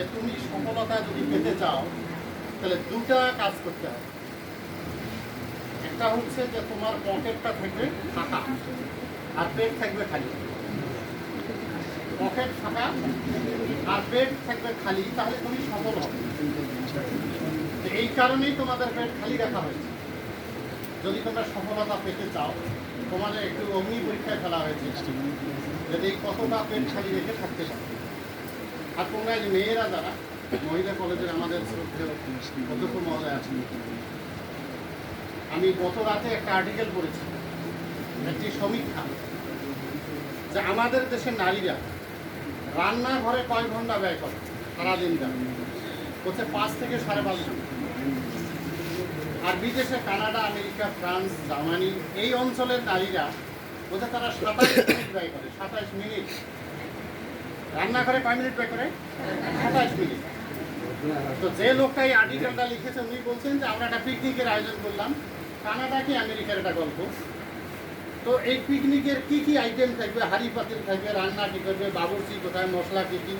যে তুমি সফলতা যদি পেতে চাও, তাহলে দুটা কাজ করতে হবে। একটা হচ্ছে যে তোমার পকেটটা থাকবে ফাঁকা, আর পেট থাকবে খালি। পকেট ফাঁকা, আর পেট থাকবে খালি, তাহলে তুমি সফল হবে। এই কারণেই তোমাদের পেট খালি রাখা হয়েছে। যদি তোমরা সফলতা পেতে চাও, তোমাদের একটু অগ্নি পরীক্ষায় ফেলা হয়েছে। যদি কতটা পেট খালি রেখে থাকতে পারো। আর তোমরা এই মেয়েরা যারা, মহিলা কলেজের আমাদের শ্রদ্ধেয় অধ্যক্ষ মহোদয় আছেন। আমি গত রাতে একটা আর্টিকেল পড়েছি, একটি সমীক্ষা, যে আমাদের দেশের নারীরা রান্নাঘরে কয় ঘণ্টা ব্যয় করে? সারাদিন যাবে হচ্ছে পাঁচ থেকে সাড়ে পাঁচ আর বিদেশে কানাডা, আমেরিকা, ফ্রান্স, জার্মানি, এই অঞ্চলের নারীরা বোঝা তারা সাতাইশ মিনিট ব্যয় করে, সাতাইশ মিনিট। রান্নাঘরে কয় মিনিট করে? সাতাইশ মিনিট। তো যে লোকটা এই আর্টিকেলটা লিখেছে, উনি বলছেন যে, আমরা একটা পিকনিকের আয়োজন করলাম। কানাডা কি আমেরিকার একটা গল্প? তো এই পিকনিকের কি কি আইটেম থাকবে? হাড়ি থাকবে, রান্না কি করবে, বাবুর্চি কোথায়, মশলা কি কি?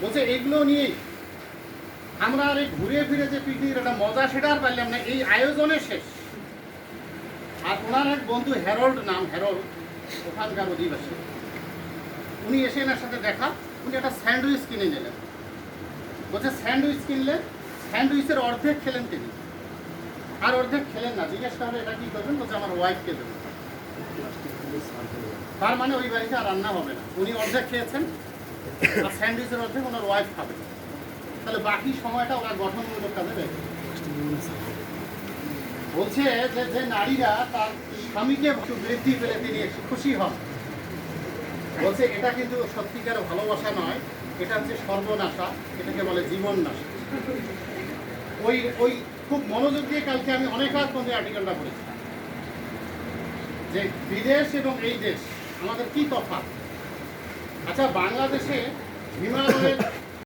বলছে, এগুলো নিয়েই। আমরা আর এই ঘুরে ফিরে যে পিকনিকের একটা মজা সেটা আর পারলাম না, এই আয়োজনে শেষ। আর ওনার এক বন্ধু হ্যারল্ড নাম হ্যারল্ড ওখানকার অধিবাসী। উনি এসে এনার সাথে দেখা। উনি একটা স্যান্ডউইচ কিনে নিলেন। বলছে, স্যান্ডউইচ কিনলে স্যান্ডউইচের অর্ধেক খেলেন তিনি। আর অর্ধেক খেলেন না। জিজ্ঞেস করলে এটা কি করবেন? বলছে, আমার ওয়াইফকে দেবেন তার মানে ওই বাড়িতে আর রান্না হবে না। উনি অর্ধেক খেয়েছেন, আর স্যান্ডউইচের অর্ধেক ওনার ওয়াইফ খাবে। তাহলে বাকি সময়টা ওরা গঠনমূলক কাজে করবে। বলছে যে যে নারীরা তার স্বামীকে বৃদ্ধি পেলে তিনি খুশি হন। বলছে, এটা কিন্তু সত্যিকার ভালোবাসা নয়, এটা হচ্ছে সর্বনাশা, এটাকে বলে জীবন নাশা ওই ওই খুব মনোযোগ দিয়ে কালকে আমি অনেক আগ পর্যন্ত আর্টিকেলটা পড়েছি। যে বিদেশ এবং এই দেশ, আমাদের কি তফাৎ? আচ্ছা বাংলাদেশে হিমালয়ের